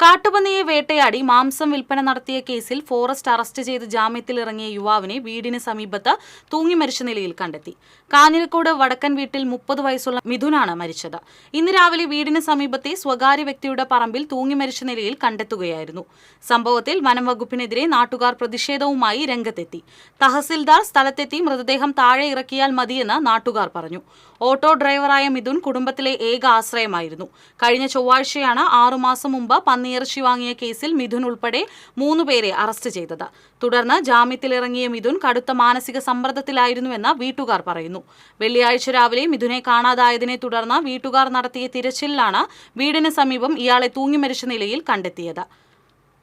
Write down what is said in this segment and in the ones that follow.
കാട്ടുപന്നിയെ വേട്ടയാടി മാംസം വിൽപ്പന നടത്തിയ കേസിൽ ഫോറസ്റ്റ് അറസ്റ്റ് ചെയ്ത് ജാമ്യത്തിൽ ഇറങ്ങിയ യുവാവിനെ വീടിന് സമീപത്ത് തൂങ്ങി മരിച്ച നിലയിൽ കണ്ടെത്തി. കാഞ്ഞിരക്കോട് വടക്കൻ വീട്ടിൽ മുപ്പത് വയസ്സുള്ള മിഥുനാണ് മരിച്ചത്. ഇന്ന് രാവിലെ വീടിന് സമീപത്തെ സ്വകാര്യ വ്യക്തിയുടെ പറമ്പിൽ തൂങ്ങി മരിച്ച നിലയിൽ കണ്ടെത്തുകയായിരുന്നു. സംഭവത്തിൽ വനം വകുപ്പിനെതിരെ നാട്ടുകാർ പ്രതിഷേധവുമായി രംഗത്തെത്തി. തഹസിൽദാർ സ്ഥലത്തെത്തി മൃതദേഹം താഴെ ഇറക്കിയാൽ മതിയെന്ന് നാട്ടുകാർ പറഞ്ഞു. ഓട്ടോ ഡ്രൈവറായ മിഥുൻ കുടുംബത്തിലെ ഏക ആശ്രയമായിരുന്നു. കഴിഞ്ഞ ചൊവ്വാഴ്ചയാണ് ആറുമാസം മുമ്പ് പന്നിയിറച്ചി വാങ്ങിയ കേസിൽ മിഥുൻ ഉൾപ്പെടെ മൂന്നുപേരെ അറസ്റ്റ് ചെയ്തത്. തുടർന്ന് ജാമ്യത്തിലിറങ്ങിയ മിഥുൻ കടുത്ത മാനസിക സമ്മർദ്ദത്തിലായിരുന്നുവെന്ന് വീട്ടുകാർ പറയുന്നു. വെള്ളിയാഴ്ച രാവിലെ മിഥുനെ കാണാതായതിനെ തുടർന്ന് വീട്ടുകാർ നടത്തിയ തിരച്ചിലിലാണ് വീടിന് സമീപം ഇയാളെ തൂങ്ങി മരിച്ച നിലയിൽ കണ്ടെത്തിയത്.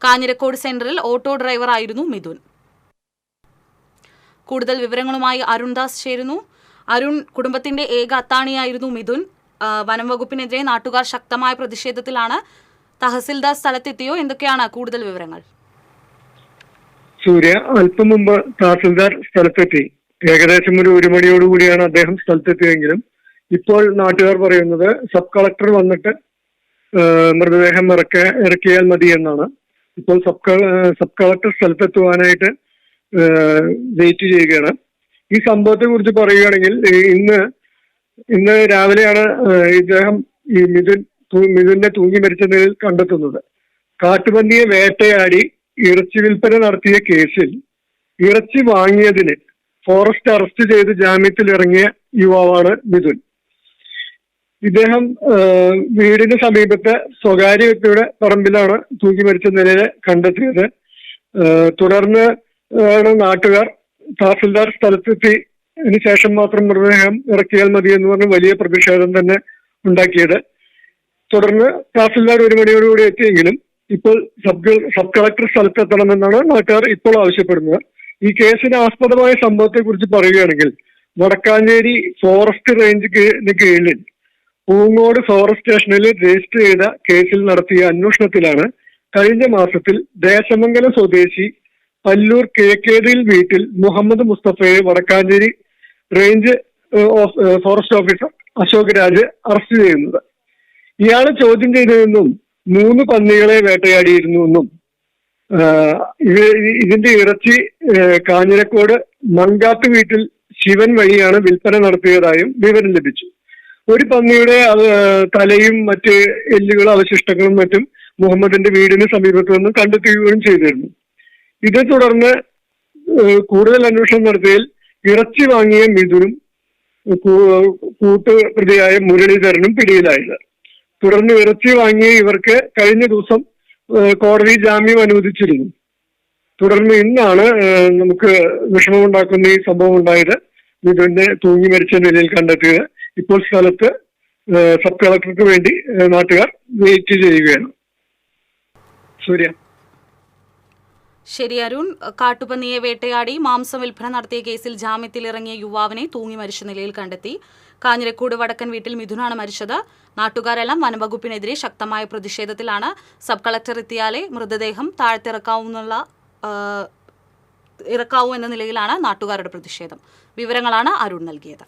കാഞ്ഞിരക്കോട് സെന്ററിൽ ഓട്ടോ ഡ്രൈവറായിരുന്നു മിഥുൻ. കൂടുതൽ വിവരങ്ങളുമായി അരുൺദാസ് ചേരുന്നു. അരുൺ കുടുംബത്തിന്റെ ഏക അത്താണിയായിരുന്നു മിഥുൻ. വനം വകുപ്പിനെതിരെ നാട്ടുകാർ ശക്തമായ പ്രതിഷേധത്തിലാണ് തഹസിൽദാർ സ്ഥലത്തെത്തിയോ? എന്തൊക്കെയാണ് കൂടുതൽ വിവരങ്ങൾ? സൂര്യ അല്പം മുമ്പ് തഹസിൽദാർ സ്ഥലത്തെത്തി. ഏകദേശം ഒരു ഒരു മണിയോടുകൂടിയാണ് അദ്ദേഹം സ്ഥലത്തെത്തിയെങ്കിലും ഇപ്പോൾ നാട്ടുകാർ പറയുന്നത് സബ് കളക്ടർ വന്നിട്ട് മൃതദേഹം ഇറക്ക ഇറക്കിയാൽ മതി എന്നാണ്. ഇപ്പോൾ സബ് സബ് കളക്ടർ സ്ഥലത്തെത്തുവാനായിട്ട് വെയിറ്റ് ചെയ്യുകയാണ്. ഈ സംഭവത്തെ കുറിച്ച് പറയുകയാണെങ്കിൽ ഇന്ന് ഇന്ന് രാവിലെയാണ് ഇദ്ദേഹം ഈ മിഥുൻ മിഥുനെ തൂങ്ങി മരിച്ച നിലയിൽ കണ്ടെത്തുന്നത്. കാട്ടുപന്നിയെ വേട്ടയാടി ഇറച്ചി വിൽപ്പന നടത്തിയ കേസിൽ ഇറച്ചി വാങ്ങിയതിന് ഫോറസ്റ്റ് അറസ്റ്റ് ചെയ്ത് ജാമ്യത്തിൽ ഇറങ്ങിയ യുവാവാണ് മിഥുൻ. ഇദ്ദേഹം വീടിന് സമീപത്തെ സ്വകാര്യ വ്യക്തിയുടെ പറമ്പിലാണ് തൂക്കി മരിച്ച നിലയിൽ കണ്ടെത്തിയത്. തുടർന്ന് ആണ് നാട്ടുകാർ തഹസിൽദാർ സ്ഥലത്തെത്തി. ശേഷം മാത്രം മൃതദേഹം ഇറക്കിയാൽ മതി എന്ന് പറഞ്ഞ് വലിയ പ്രതിഷേധം തന്നെ ഉണ്ടാക്കിയത്. തുടർന്ന് തഹസിൽദാർ ഒരു മണിയോടുകൂടി എത്തിയെങ്കിലും ഇപ്പോൾ സബ് സബ് കളക്ടർ സ്ഥലത്തെത്തണമെന്നാണ് നാട്ടുകാർ ഇപ്പോൾ ആവശ്യപ്പെടുന്നത്. ഈ കേസിന് ആസ്പദമായ സംഭവത്തെ കുറിച്ച് പറയുകയാണെങ്കിൽ വടക്കാഞ്ചേരി ഫോറസ്റ്റ് റേഞ്ച് കീ- കീഴിൽ പൂങ്ങോട് ഫോറസ്റ്റ് സ്റ്റേഷനിൽ രജിസ്റ്റർ ചെയ്ത കേസിൽ നടത്തിയ അന്വേഷണത്തിലാണ് കഴിഞ്ഞ മാസത്തിൽ ദേശമംഗലം സ്വദേശി പല്ലൂർ കിഴക്കേതിൽ വീട്ടിൽ Muhammad മുസ്തഫയെ Vadakkanchery range forest officer Ashok Raj arrest ചെയ്യുന്നത്. ഇയാളെ ചോദ്യം ചെയ്തതെന്നും മൂന്ന് പന്നികളെ വേട്ടയാടിയിരുന്നു എന്നും ഇത് ഇതിന്റെ ഇറച്ചി കാഞ്ഞിരക്കോട് മങ്കാത്ത് വീട്ടിൽ ശിവൻ വഴിയാണ് വിൽപ്പന നടത്തിയതായും വിവരം ലഭിച്ചു. ഒരു പന്നിയുടെ തലയും മറ്റ് എല്ലുകളും അവശിഷ്ടങ്ങളും മറ്റും മുഹമ്മദിന്റെ വീടിന് സമീപത്ത് നിന്ന് കണ്ടെത്തുകയും ചെയ്തിരുന്നു. ഇതേ തുടർന്ന് കൂടുതൽ അന്വേഷണം നടത്തിയതിൽ ഇറച്ചി വാങ്ങിയ മിഥുനും കൂട്ടുപ്രതിയായ കൂട്ട് പ്രതിയായ മുരളീധരനും പിടിയിലായത്. തുടർന്ന് ഇറച്ചി വാങ്ങിയ ഇവർക്ക് കഴിഞ്ഞ ദിവസം കോടതി ജാമ്യം അനുവദിച്ചിരുന്നു. തുടർന്ന് ഇന്നാണ് നമുക്ക് വിഷമമുണ്ടാക്കുന്ന ഈ സംഭവം ഉണ്ടായത് മിഥുനെ തൂങ്ങി മരിച്ച നിലയിൽ കണ്ടെത്തിയത്. ഇപ്പോൾ സ്ഥലത്ത് സബ് കളക്ടർക്ക് വേണ്ടി നാട്ടുകാർ വെയിറ്റ് ചെയ്യുകയാണ്. സൂര്യ. ശരി അരുൺ. കാട്ടുപന്നിയെ വേട്ടയാടി മാംസം വിൽപ്പന നടത്തിയ കേസിൽ ജാമ്യത്തിലിറങ്ങിയ യുവാവിനെ തൂങ്ങി മരിച്ച നിലയിൽ കണ്ടെത്തി. കാഞ്ഞിരക്കൂട് വടക്കൻ വീട്ടിൽ മിഥുനാണ് മരിച്ചത്. നാട്ടുകാരെല്ലാം വനംവകുപ്പിനെതിരെ ശക്തമായ പ്രതിഷേധത്തിലാണ് സബ് കളക്ടർ എത്തിയാലേ മൃതദേഹം താഴ്ത്തിറക്കാവുന്നുള്ള ഇറക്കാവൂ എന്ന നിലയിലാണ് നാട്ടുകാരുടെ പ്രതിഷേധം. വിവരങ്ങളാണ് അരുൺ നൽകിയത്.